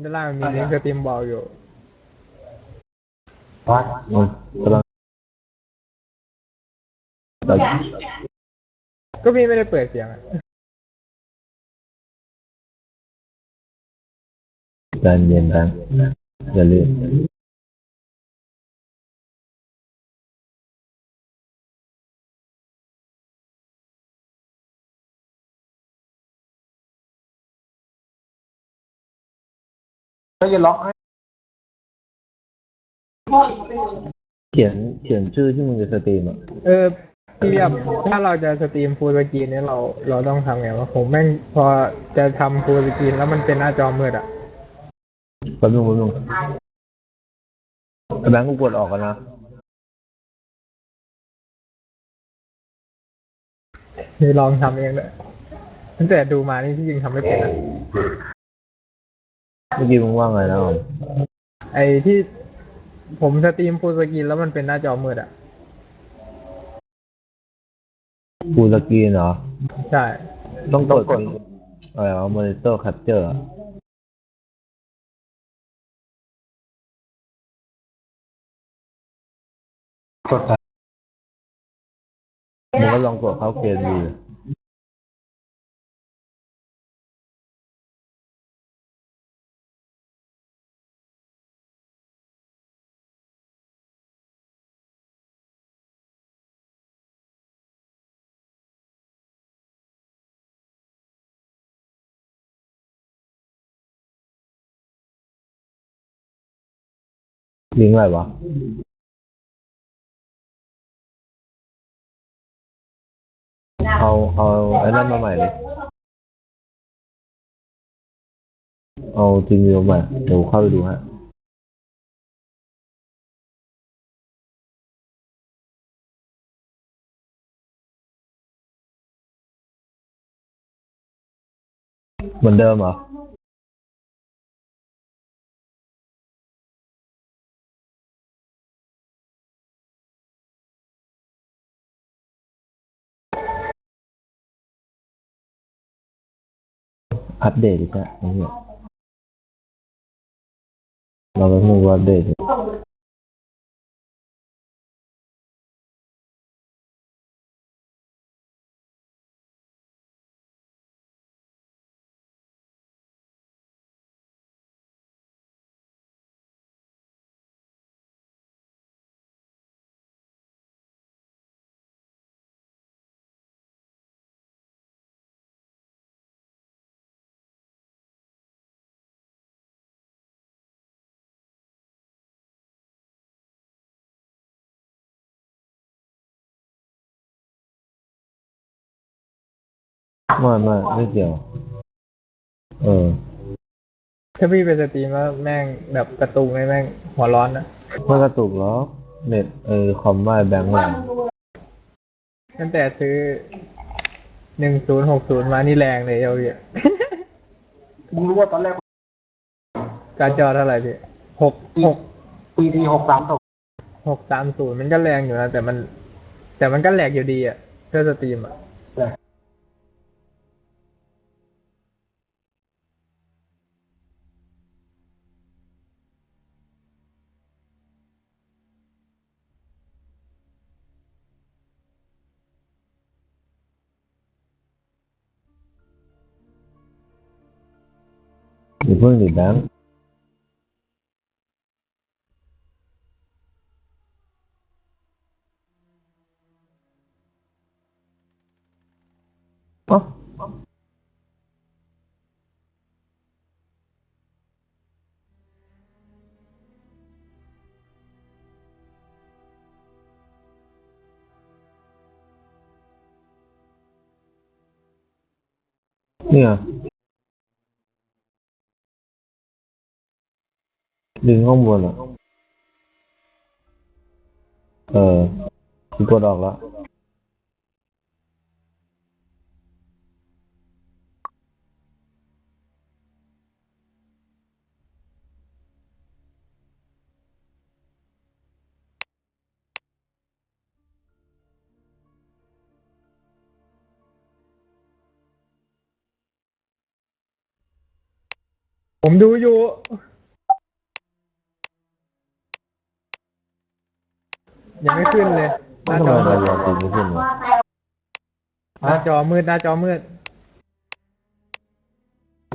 ด้านล่างมันมีลิงก์สตรีมบอกอยู่วัดมันกำลังแต่ก็พี่ไม่ได้เปิดเสียงอะใจเย็นแบงค์อย่าลืม จะล็อกให้เขียนเขียนชื่อที่มึงจะสตรีมอะเออพี่เรียบถ้าเราจะสตรีมฟูลสกรีนเนี่ยเราเราต้องทำไงวะผมแม่งพอจะทำฟูลสกรีนแล้วมันเป็นหน้าจอมืดอะแป๊บนึงแป๊บนึงไอ้แบงค์กูกดออกกันนะนี่ลองทำเองเลยตั้งแต่ดูมานี่ที่จริงทำไม่เป็นอะ เมื่อกี้มึงว่าไงนะอ๋อมไอ้ที่ผมสตรีมฟูลสกรีนแล้วมันเป็นหน้าจอมืดอะ ฟูลสกรีนเหรอ ใช่ ต้องกดเป็นอะไรวะมอนิเตอร์แคปเจอร์กดมึงก็ลองกดเข้าเกมดู ลิงก์อะไรวะเอาเอาไอ้นั่นมาใหม่เลยเอาจริงวิวใหม่เดี๋ยวเข้าไปดูฮะเหมือนเดิมเหรอ อัปเดตอีกแล้วไอ้เหี้ยเราไปมูอัปเดต ไม่ไม่ไม่เกี่ยว เออ ถ้าพี่ไปสตรีมแล้วแม่งแบบกระตุกไงแม่งหัวร้อนนะไม่กระตุกหรอกเน็ตเออคอมไม่แบงค์แรงตั้งแต่ซื้อหนึ่งศูนย์หกศูนย์มานี่แรงเลยเจ้าพี่มึงรู้ว่าตอนแรกการจอเท่าไหร่พี่หกหกปีทีหกสามตกหกสามศูนย์มันก็แรงอยู่นะแต่มัน แต่มันก็แหลกอยู่ดีอะเพื่อสตรีมอะ อย่าเพิ่ ดึงข้างบนอะ เออกูกดอกแล้วผมดูอยู่ ยังไม่ขึ้นเลย หน้าทำจไมอรายยาตีไม่ขึ้นวะหน้าจอมืดหน้าจอมืด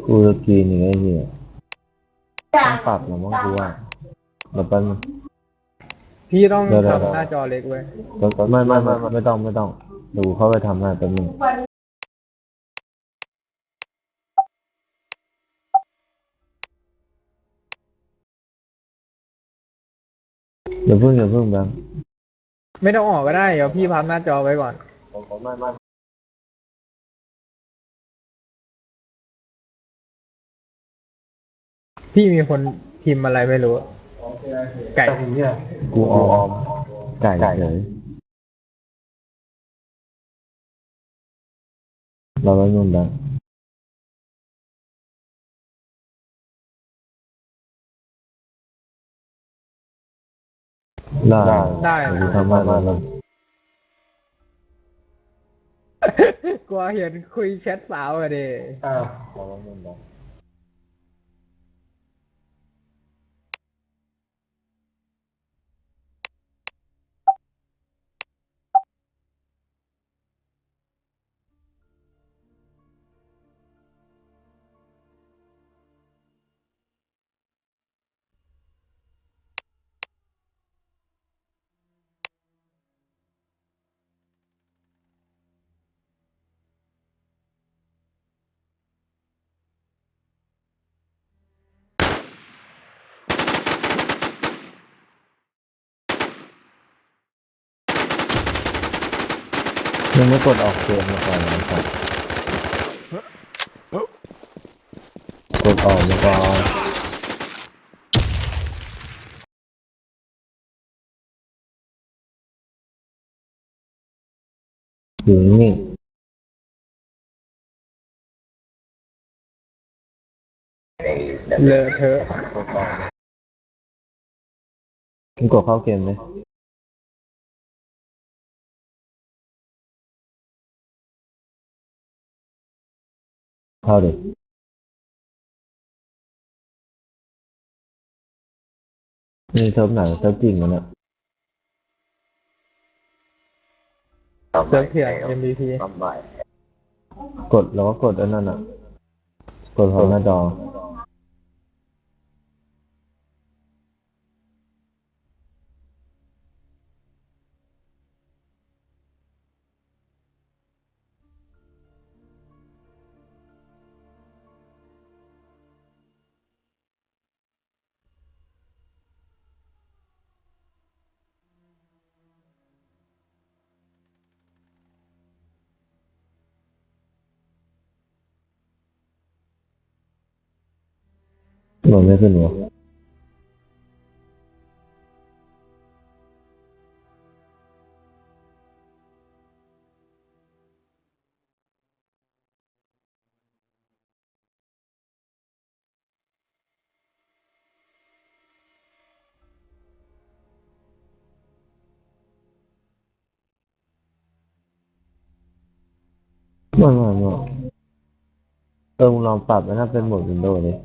กูจะกินอย่างเงี้ยเหี้ยต้องปรับนะมั้งกูว่าเดี๋ยวแป๊บนึง พี่ต้องเดี๋ยวเดี๋ยวทำหน้าจอเล็กเว้ยเดี๋ยวไม่ไม่ไม่ไม่ไม่ต้องไม่ต้องเดี๋ยวกูเข้าไปทำให้แป๊บนึงอย่าเพิ่งอย่าเพิ่งแบงค์ ไม่ต้องออกก็ได้ เดี๋ยวพี่พับหน้าจอไว้ก่อนไม่ไม่พี่มีคนพิมพ์อะไรไม่รู้ ไก่ แต่ทีเนี่ยกูออมไก่เฉยเราไว้นู่นแบง ได้ได้เยวกูทำให้แล้วกันกลัวเห็นคุยแชทสาวอะเดเออเราไว้นู่นแบงค์ ยังไม่กดออกเกมมาก่อนนะครับกดออกมาก่อนอยู่นี่เลอะเทอะมึงกดเข้าเกมไหม เข้าดินี่เซิร์ฟไหนเซิร์ฟจริงมันอะเซิร์ฟเถื่อน MVP กดแล้วก็กดอันนั้นอะกดพร้อมหน้าจอ มันไม่ขึ้นวะไม่ไม่ไม่เอองลองปรับแล้วน่าเป็นโหมดวินโดว์นี่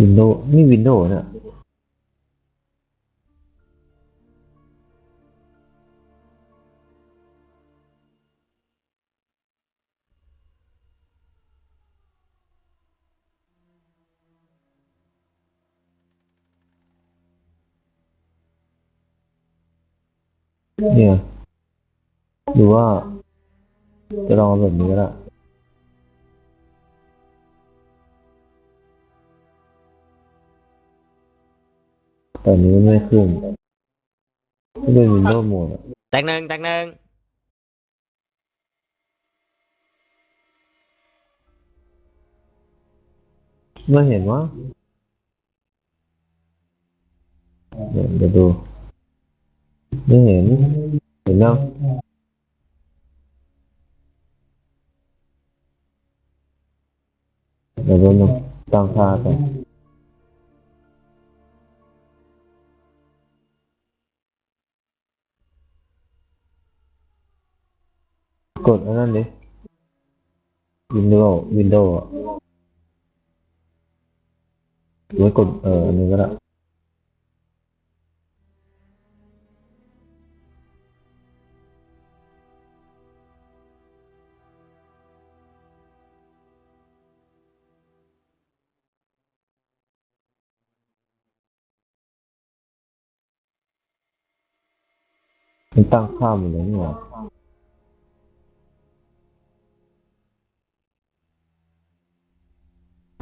วินโดว์นี่วินโดว์เนี่ยเนี่ยหรือว่าจะลองแบบนี้ก็ไตอนนี้ไม่ขึ้นไม่เป็นวิดหมดอะแตกหนึ่งแตกหนึ่งไม่เห็นวะเดี๋ยวดู ไม่เห็น เห็นแล้วเดี๋ยวดูหนึงตั้งค่าไป กดอันนั้นดิ Windows Windows อะหรือกดเอออันนี้ก็ได้มันตั้งค่าหมดเลยนี่หว่า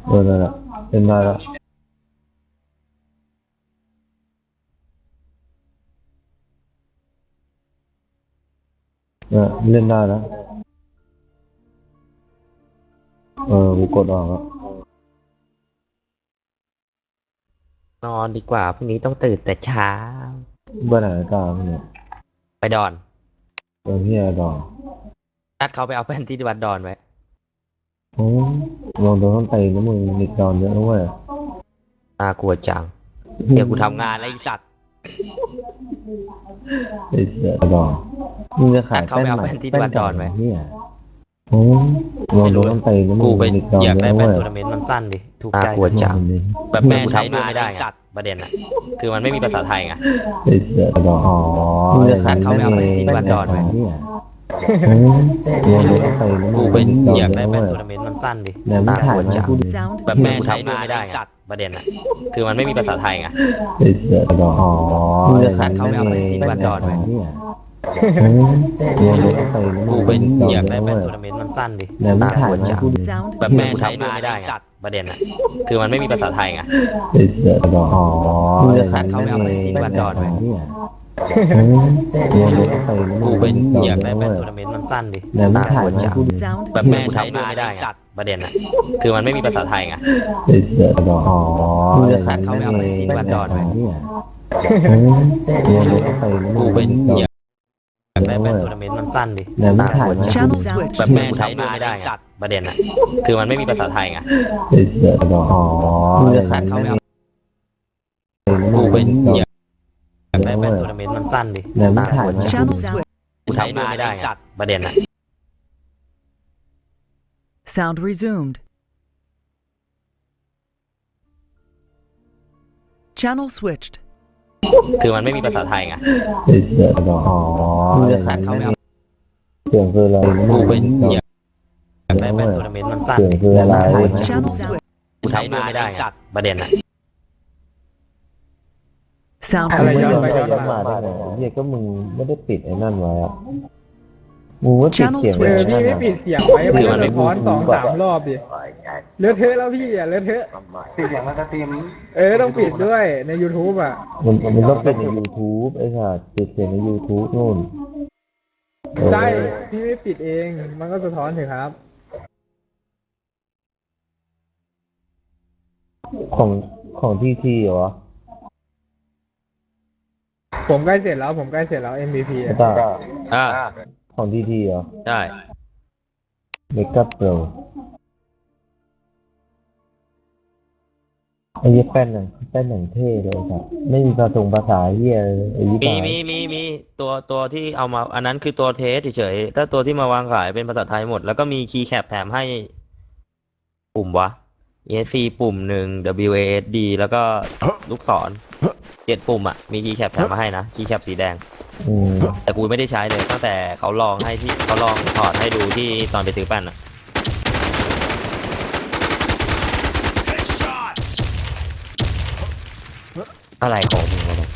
เออนั่นแหละเป็นได้แล้วเนี่ยเล่นได้แล้ว เออกูกดออกแล้วนอนดีกว่าพรุ่งนี้ต้องตื่นแต่เช้า เบื่อไหนกลางเนี่ยไปดอน เออเฮียดอกนัดเขาไปเอาแป้นที่วัดดอนไว้ โอ้ลองโดนต้นตีนะมึงนิดดอนเยอะนะเว้ยน่ากลัวจังเดี๋ยวกูทำงานแล้วไอ้สัตว์ไอ้เสียดอกมึงจะขายเขาไปเอาแป้นที่วัดดอนไหมเฮียโอ้ลองโดนต้นตีนะมึกูงไปนิดดอนอยากเยได้อะนะแป้นเว้ยทัวร์นาเมนต์มันสั้นดิถูกใจน่ากลัวจังแบบแม่ใช้ด้วยไม่ได้ไงประเด็นอะคือมันไม่มีภาษาไทยไงไอ้เสียดอกอ๋อมึงจะขายเขาไปเอาแป้นที่วัดดอนไหม เฮียโอ้ลองโดนต้นตีนะมึกูงไปนิดดอนอยากเยได้อะแป้นะนเว้ยทัวร์นาเมนต์มันสั้นดิเนี่ยมึงน่าถ่ากยลัวมาจังกู Sound แบบแม่ใช้ด้วยไม่ได้ไงประเด็นอะคือมันไม่มีภาษาไทยไง ไอ้เสียดอกอ๋อมึงจะขายเขาไปเอาแป้นที่วัดดอนไหมเฮียโอ้ลองโดนต้นตีนะมึกูงไปนิดดอนอยากเยได้อะนะแป้นเว้ยทัวร์นาเมนต์มันสั้นดิเนี่ยมึงน่าถ่ากยลัวมาจังกู Sound แบบแม่ใช้ด้วยไม่ได้ไงประเด็นอะคือมันไม่มีภาษาไทยไง ไอ้เสียดอกอ๋อมึงจะขายเขาไปเอาแป้นที่วัดดอนไหมเนี่ย โอ้ลองโดนต้นตีนะมึกูงไปนิดดอนอยากเยได้อะนะแป้นเว้ยทัวร์นาเมนต์มันสั้นดิเนี่ยมึงน่าถ่ากยลัวมาจังกู Sound แบบแม่ใช้ด้วยไม่ได้ไงประเด็นอะคือมันไม่มีภาษาไทยไงไอ้เสียดอกอ๋อมึงจะขายเขาไปเอาแป้นที่วัดดอนไหมเนี่ยโอ้ลองโดนต้นตีนะมึกูงไปนิดดอนอยากอยากได้แป้นทัวร์นาเมนต์มันสั้นดิเนี่ยมึงน่าถ่ากยลัวมาจัง Channel switch. แบบแม่ใช้ด้วยไม่ได้ไงประเด็นอะคือมันไม่มีภาษาไทยไงไอ้เสียดอกอ๋อมึงจะขายเขาไปเอากูไปอยาก อยากได้แป้นทัวร์นาเมนต์มันสั้นดิเนี่ยมึงน่าถ่ากยลัวมาจัง Channel switch. กูใช้ด้วยไม่ได้ไงประเด็นอะ Sound resumed. Channel switched. คือมันไม่มีภาษาไทยไงไอ้เสียดอกอ๋อมึงจะขายเขาไปเอาเสียงคืออะไรนะกูไปมึงอยากอยากได้แป้นทัวร์นาเมนต์มันสั้นเสียงดิคืออะไร Channel switch. กูใช้ด้วยไม่ได้ไงประเด็นอะ Sound อะไรย้อน resumed. ไปย้อนมา ได้ไงเฮียก็มึงไม่ได้ปิดไอ้นั่นไว้อะมึงว่าปิด Channel เสียงเอไว้อนั่พี่นไม่อะปิดเสียงไว้มันก็สะท้อนสองสามรอบดิเลอะเทอะแล้วพี่อะเลอะเทอะปิดเสียงแล้วจะเตรียมเออต้องปิดด้วยใน YouTube อะมันมันต้องเป็นใน YouTube ไอ้สัสปิดเสียงใน YouTube นู่นเออใช่พี่ไม่ปิดเองมันก็สะท้อนเถอะครับ ของของที่ที่เหรอ ผมใกล้เสร็จแล้ว ผมใกล้เสร็จแล้ว MVP ไอ้อะตาอ่าของที่ที่เหรอใช่เมก a โปรไอ้เหี้ยแป้นหนังแป้นหนังเท่เลยครับไม่มีภาษาภาษาเฮียเลยไอ้ยี่มีปามีมีมีตัวตัวที่เอามา อันนั้นคือตัวเทสเฉยๆถ้าตัวที่มาวางขายเป็นภาษาไทยหมด แล้วก็มีคีย์แคปแถมให้ ปุ่มวะ ESC ปุ่มหนึ่ง WASD แล้วก็ลูกศร เจ็ดปุ่มอะ มีคีย์แคปแถมมาให้นะ คีย์แคปสีแดง อืมแต่กูไม่ได้ใช้เลยตั้งแต่เขาลองให้ที่เขาลองถอดให้ดูที่ตอนไปซื้อแป้นอะอะไรของมึงวะเนี่ย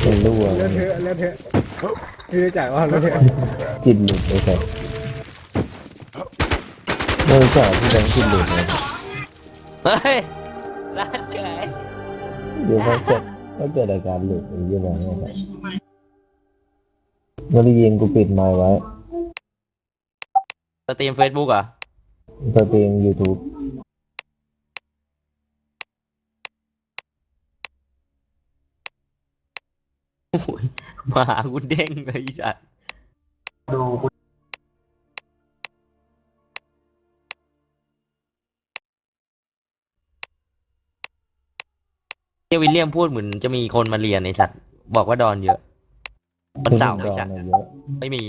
เป็นรั่วเลอะเทอะเลอะเทอะพี่รู้จักว่าเลอะเทอะกินหลุดเลยครับเมื่อก่อนที่แบงค์กินหลุดเลยเฮ้ยร้านเฉย เดี๋ยวเขาเกิดเขาเกิดอาการหลุดอย่างนี้บอนะครับบริเวกูปิดไมค์ไว้สตรีมเฟซบุ๊กอะสตรีมยูทูบมาหากูเด้งเลยไอีสัตว์ ดู เจวิลเลียมพูดเหมือนจะมีคนมาเรียนไอสัตว์บอกว่าดอนเยอะวันเสาร์ดไออนสัตว์น่ะเยอะไม่มี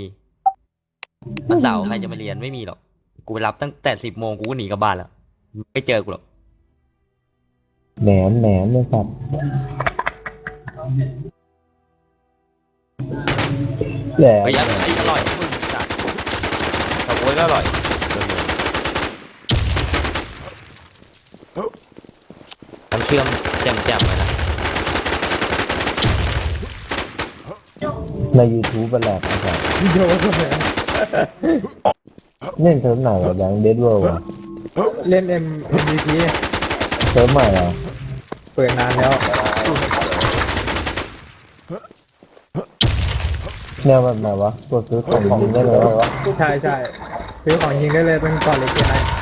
วันเสาร์ใครจะมาเรียนไม่มีหรอก กูไปรับตั้งแต่สิบโมงกูก็หนีกลับบ้านแล้ว ไม่เจอกูหรอกแหนมแหนมเลยสัตว์แหลมเฮ้ยอร่อยอร่อยมึงสัตว์แต่โอ้ยก็อร่อย น้ำเชื่อมแจ่มๆเลยนะในยูทูบเป็นแหลกนะครับโยนเลยเล่นเซิร์ฟไหนเหรอแบงค์เดดเวิลด์อะเล่น M MVP เซิร์ฟใหม่เหรอเปิดนานแล้วแนวแบบไหนวะกดซื้อของยิงได้เลยวะใช่ใช่ซื้อของยิงได้เลยเป็นก่อนเลยเกียร์ไหน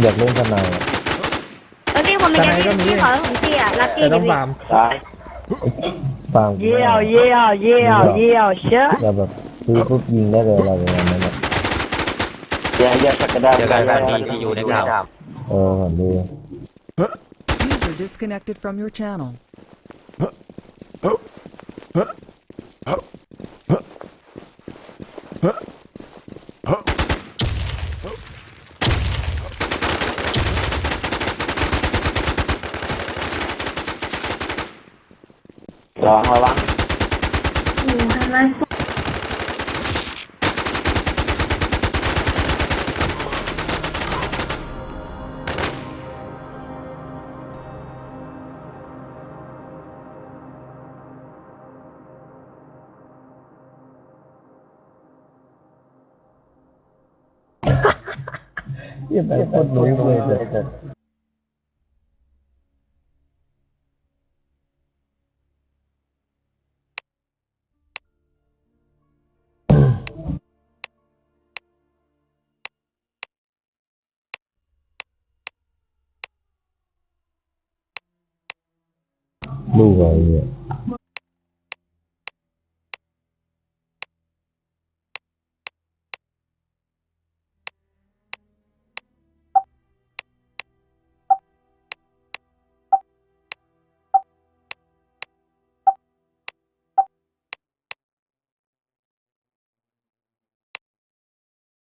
อยากเล่นทนายอะเออพี่ผมมีแค่ที่ที่ขอของพี่อะลักกี้แต่ต้องฟาร์มฟาร์มกูเยี่ไม่ยวเอาเยี่ยวเยี่ยวเยี่ยวเชื่ออยากแบบซื้อปุ๊บยิงได้เลยอะไรประมาณนั้นอะเจอกันกันดีซียูได้ข่าว เออเหมือนดี User disconnected from your channel. ยังแบบโค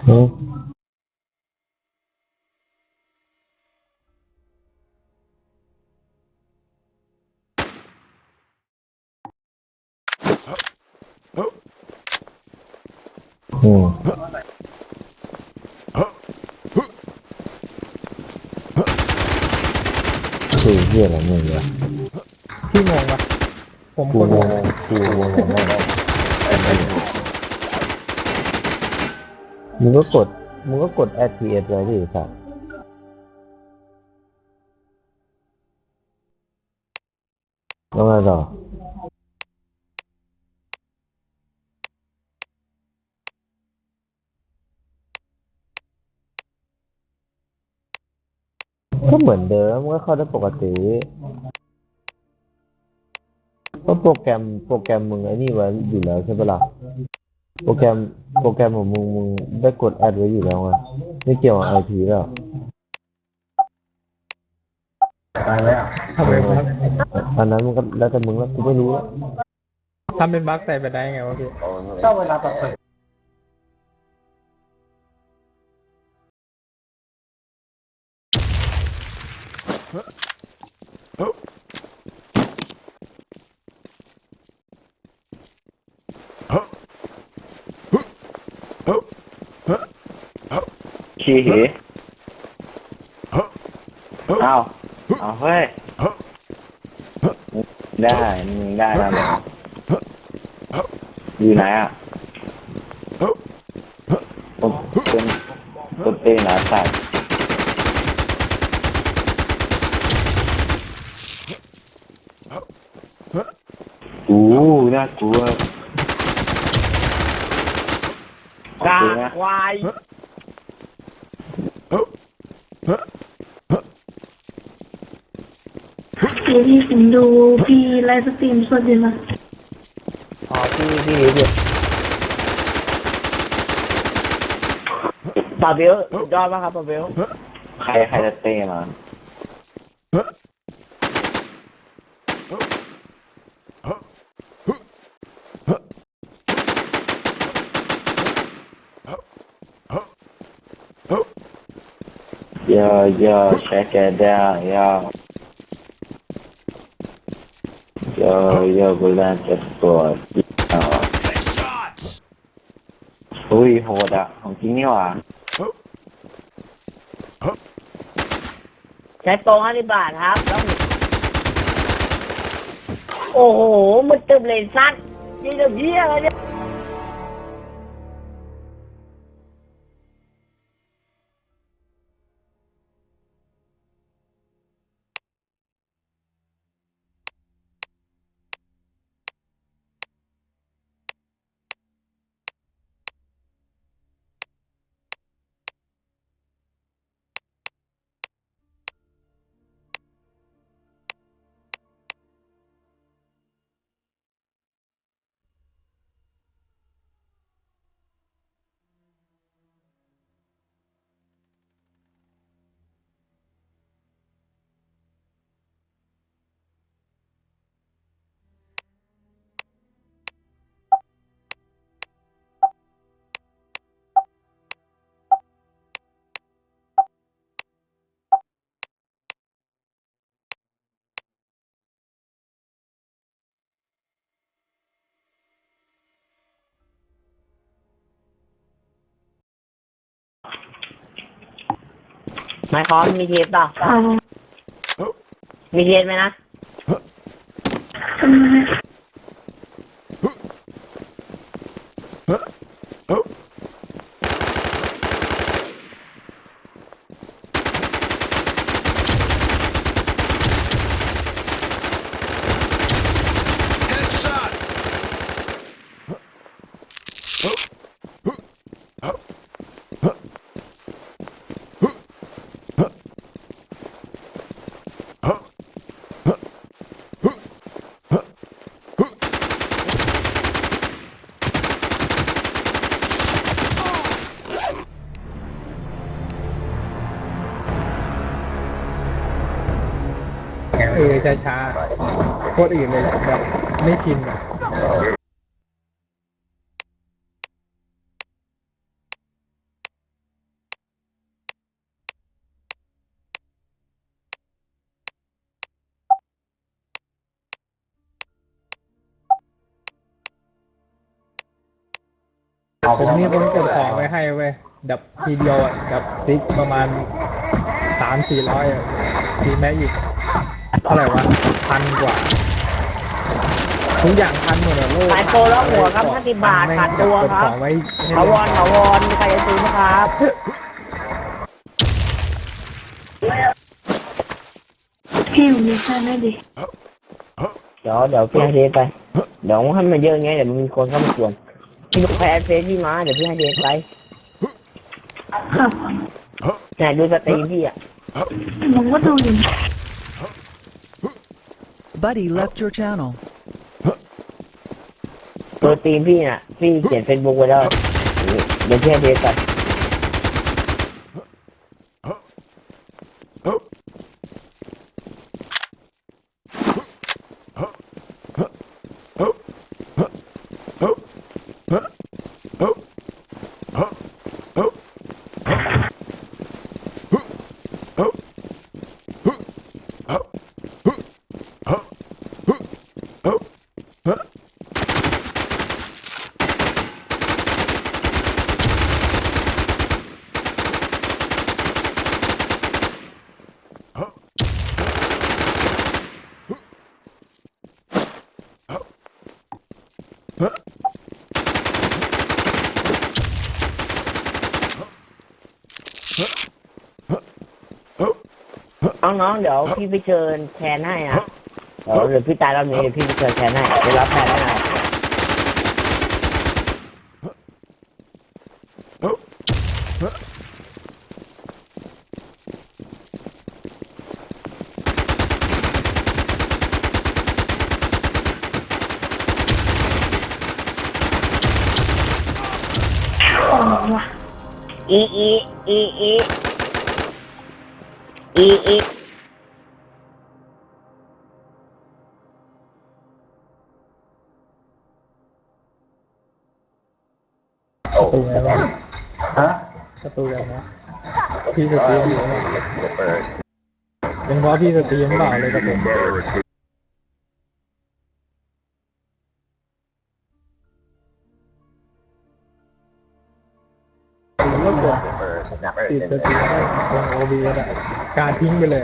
เฮ้ยอืมคือเฮียอะไรมึงเนี่ย พี่งงปะผม กู ก็ ง ง ง ง กูงงมากมึง ก็กด มึงก็กด FPS ไว้ดิสัตว์แล้วไงต่อก็เหมือนเดิมก็เข้าได้ปกติก็โปรแกรมโปรแกรมมึงไอ้นี่ไว้อยู่แล้วใช่ปะล่ะ โปรแกรมโปรแกรมของมึงมึงได้กดแอดไว้อยู่แล้วไงไม่เกี่ยวกับไอพีแล้วตายแล้วทำเป็นบั๊กอันนั้นมันก็แล้วแต่มึงแล้วกูไม่รู้แล้วทำเป็นบั๊กใส่ไปได้ไงวะพี่ก็เวลาตัดเส ร็จขี้หีเอาเอาเฮ้ยได้มึงได้แล้วเนี่ยอยู่ไหนอะผมเป็นคนเองนะสัตว์อู้น่ากลัวกาจริงนะควาย พี่ที่ผมดูพี่ไลฟ์สตรีมสดอยู่นะอ๋อพี่พี่ลิฟต์อยู่ปาเบลสุดยอดมากครับปาเบลใครใครจะเต้มาโยโย่ check it out โยโยโย่กูเล่นจะ ปวดอุ้ยโหดอะของจริงนี่หว่าใช้โปรห้าสิบบาทครับแล้วโอ้โห มันตึมเลยสัตว์ยี่เดียวเยี่ยอะไรเนี่ย ไมค์คอมมีเทปเปล่าเอามีเทปไหมนะ ทำไมเออช้าโคตรอื่นเลยแหละแบบไม่ชินอะผมนี่ผมเก็บของไว้ให้เว้ยดับทีเดียวอะดับซิกประมาณสามสี่ร้อยอะทีแม้อีก เท่าไหร่วะพันกว่าทุกอย่างพันหมดอะโลกขายโปรแล้วหัวครับ50บาทขาดตัวครับเก็ของไว้ให้ถาเล่นวรถาวรมีใครจะซื้อไหมครับ พี่ผมมีแฟนได้ดิเดี๋ยวเดี๋ยวพี่ให้เทปไป เดี๋ยวให้มันเยอะไงเดี๋ยวมันมีคนเข้ามาชวน พี่ลูกแพ้เฟซพี่มา เดี๋ยวพี่ให้เทปไปครับไหนดูสตรีมพี่อะ ผมก็ดูอยู่ Buddy left your channel. ตัวสตรีมพี่น่ะ พี่เขียนเฟซบุ๊กไว้แล้วเดี๋ยวพี่ให้เทปไปน้ เดี๋ยวพี่ไปเชิญแทนให้อะเดี๋ยวเดี๋พี่ตายรอบนี้เดี๋ยพี่ไปเชิญแทนให้ไปรับแทนให้อีอีอีอีอีอี ตูไงวะฮะประตูยังไงพี่สตรีมอยู่ไหมยังเพราะพี่สตรีมเปล่าเลยกระตุกผมก็กดติดสตรีมได้ตรงโอบีก็ได้การทิ้งไปเลย